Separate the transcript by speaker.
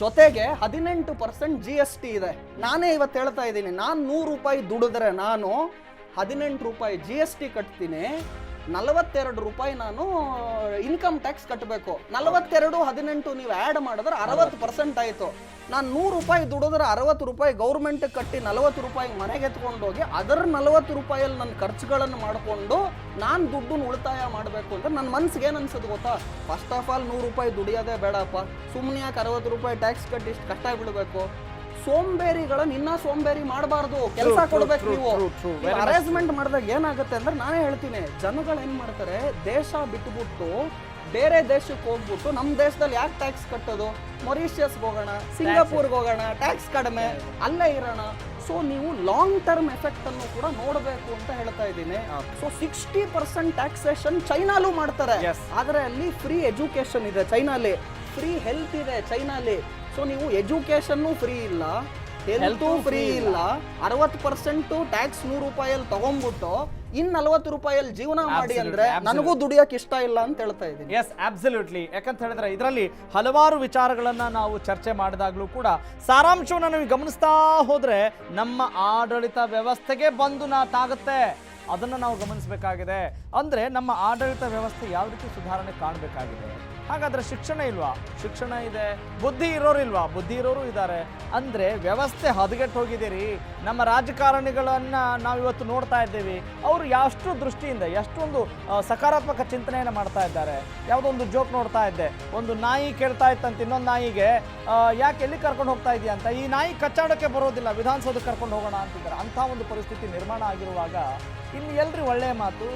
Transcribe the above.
Speaker 1: ಜೊತೆಗೆ ಹದಿನೆಂಟು percent G S T ಇದೆ. ನಾನೇ ಇವತ್ತು ಹೇಳ್ತಾ ಇದ್ದೀನಿ, ನಾನು ನೂರು ರೂಪಾಯಿ ದುಡಿದ್ರೆ ನಾನು ಹದಿನೆಂಟು ರೂಪಾಯಿ ಜಿ ಎಸ್ ಟಿ ಕಟ್ತೀನಿ ನಲವತ್ತೆರಡು ರೂಪಾಯಿ ನಾನು ಇನ್ಕಮ್ ಟ್ಯಾಕ್ಸ್ ಕಟ್ಟಬೇಕು ನಲವತ್ತೆರಡು, ಹದಿನೆಂಟು ನೀವು ಆ್ಯಡ್ ಮಾಡಿದ್ರೆ ಅರವತ್ತು ಪರ್ಸೆಂಟ್ ಆಯಿತು. ನಾನು ನೂರು ರೂಪಾಯಿ ದುಡಿದ್ರೆ ಅರವತ್ತು ರೂಪಾಯಿ ಗೌರ್ಮೆಂಟ್ ಕಟ್ಟಿ ನಲವತ್ತು ರೂಪಾಯಿ ಮನೆಗೆ ಎತ್ಕೊಂಡು ಹೋಗಿ ಅದರ ನಲವತ್ತು ರೂಪಾಯಲ್ಲಿ ನನ್ನ ಖರ್ಚುಗಳನ್ನು ಮಾಡಿಕೊಂಡು ನಾನು ದುಡ್ಡನ್ನು ಉಳಿತಾಯ ಮಾಡಬೇಕು ಅಂತ ನನ್ನ ಮನಸ್ಸಿಗೆ ಏನು ಅನ್ಸುತ್ತೆ ಗೊತ್ತಾ? ಫಸ್ಟ್ ಆಫ್ ಆಲ್ ನೂರು ರೂಪಾಯಿ ದುಡಿಯೋದೇ ಬೇಡಪ್ಪ. ಸುಮ್ಮನೆ ಯಾಕೆ ಅರವತ್ತು ರೂಪಾಯಿ ಟ್ಯಾಕ್ಸ್ ಕಟ್ಟಿ ಇಷ್ಟು ಕಷ್ಟ ಬಿಡಬೇಕು ಸೋಂಬೇರಿಗಳನ್ನ ನಿನ್ನ ಸೋಂಬೇರಿ ಮಾಡಬಾರ್ದು. ಕೆಲಸ ಕೊಡ್ಬೇಕು ನೀವು. ಅರೇಂಜ್ಮೆಂಟ್ ಮಾಡಿದಾಗ ಏನಾಗುತ್ತೆ ಅಂದ್ರೆ ನಾನೇ ಹೇಳ್ತೀನಿ ಜನಗಳು ಏನ್ ಮಾಡ್ತಾರೆ ದೇಶ ಬಿಟ್ಬಿಟ್ಟು ಬೇರೆ ದೇಶಕ್ಕೆ ಹೋಗ್ಬಿಟ್ಟು ನಮ್ಮ ದೇಶದಲ್ಲಿ ಯಾಕೆ ಟ್ಯಾಕ್ಸ್ ಕಟ್ಟೋದು? ಮೊರಿಷಿಯಸ್ಗೆ ಹೋಗೋಣ ಸಿಂಗಾಪುರ್ಗೆ ಹೋಗೋಣ ಟ್ಯಾಕ್ಸ್ ಕಡಿಮೆ ಅಲ್ಲೇ ಇರೋಣ. ಸೊ ನೀವು ಲಾಂಗ್ ಟರ್ಮ್ ಎಫೆಕ್ಟ್ ಅನ್ನು ಕೂಡ ನೋಡಬೇಕು ಅಂತ ಹೇಳ್ತಾ ಇದ್ದೀನಿ. ಸೊ ಸಿಕ್ಸ್ಟಿ ಪರ್ಸೆಂಟ್ ಟ್ಯಾಕ್ಸೇಷನ್ ಚೈನಾಲು ಮಾಡ್ತಾರೆ.
Speaker 2: ಆದ್ರೆ
Speaker 1: ಆದರೆ ಅಲ್ಲಿ ಫ್ರೀ ಎಜುಕೇಶನ್ ಇದೆ ಚೈನಾಲಿ. ಫ್ರೀ ಹೆಲ್ತ್ ಇದೆ ಚೈನಾಲಿ. ಸೊ ನೀವು ಎಜುಕೇಶನ್ನು ಫ್ರೀ ಇಲ್ಲ ಹೆಲ್ತು ಫ್ರೀ ಇಲ್ಲ. ಅರವತ್ತು ಪರ್ಸೆಂಟ್ ಟ್ಯಾಕ್ಸ್ ನೂರು ರೂಪಾಯಲ್ಲಿ ತಗೊಂಡ್ಬಿಟ್ಟು ಇನ್ ನಲವತ್ತು ರೂಪಾಯಲ್ಲಿ ಜೀವನ ಮಾಡಿ ಅಂದ್ರೆ ನನಗೂ ದುಡಿಯಕ್ ಇಷ್ಟ ಇಲ್ಲ ಅಂತ ಹೇಳ್ತಾ ಇದ್ದೀನಿ.
Speaker 2: ಎಸ್ ಅಬ್ಸಲ್ಯೂಟ್ಲಿ ಯಾಕಂತ ಹೇಳಿದ್ರೆ ಇದರಲ್ಲಿ ಹಲವಾರು ವಿಚಾರಗಳನ್ನ ನಾವು ಚರ್ಚೆ ಮಾಡಿದಾಗ್ಲೂ ಕೂಡ ಸಾರಾಂಶವನ್ನು ನೀವು ಗಮನಿಸ್ತಾ ಹೋದ್ರೆ ನಮ್ಮ ಆಡಳಿತ ವ್ಯವಸ್ಥೆಗೆ ಬಂದು ನಾ ತಾಗುತ್ತೆ ಅದನ್ನು ನಾವು ಗಮನಿಸಬೇಕಾಗಿದೆ. ಅಂದರೆ ನಮ್ಮ ಆಡಳಿತ ವ್ಯವಸ್ಥೆ ಯಾವ ರೀತಿ ಸುಧಾರಣೆ ಕಾಣಬೇಕಾಗಿದೆ? ಹಾಗಾದ್ರೆ ಶಿಕ್ಷಣ ಇಲ್ವಾ? ಶಿಕ್ಷಣ ಇದೆ. ಬುದ್ಧಿ ಇರೋರು ಇಲ್ವಾ? ಬುದ್ಧಿ ಇರೋರು ಇದ್ದಾರೆ. ಅಂದರೆ ವ್ಯವಸ್ಥೆ ಹದಗೆಟ್ಟು ಹೋಗಿದ್ದೀರಿ. ನಮ್ಮ ರಾಜಕಾರಣಿಗಳನ್ನು ನಾವು ಇವತ್ತು ನೋಡ್ತಾ ಇದ್ದೀವಿ. ಅವರು ಎಷ್ಟು ದೃಷ್ಟಿಯಿಂದ, ಎಷ್ಟೊಂದು ಸಕಾರಾತ್ಮಕ ಚಿಂತನೆಯನ್ನು ಮಾಡ್ತಾ ಇದ್ದಾರೆ. ಯಾವುದೋ ಒಂದು ಜೋಕ್ ನೋಡ್ತಾ ಇದ್ದೆ. ಒಂದು ನಾಯಿ ಕೇಳ್ತಾ ಇತ್ತಂತ ಇನ್ನೊಂದು ನಾಯಿಗೆ ಯಾಕೆ ಎಲ್ಲಿ ಕರ್ಕೊಂಡು ಹೋಗ್ತಾ ಇದೆಯಾ ಅಂತ? ಈ ನಾಯಿ ಕಚ್ಚಾಡೋಕ್ಕೆ ಬರೋದಿಲ್ಲ. ವಿಧಾನಸೌಧಕ್ಕೆ ಕರ್ಕೊಂಡು ಹೋಗೋಣ ಅಂತಿದ್ದಾರೆ. ಅಂಥ ಒಂದು ಪರಿಸ್ಥಿತಿ ನಿರ್ಮಾಣ ಆಗಿರುವಾಗ ಇನ್ನು ಎಲ್ರಿ ಒಳ್ಳೆಯ ಮಾತು.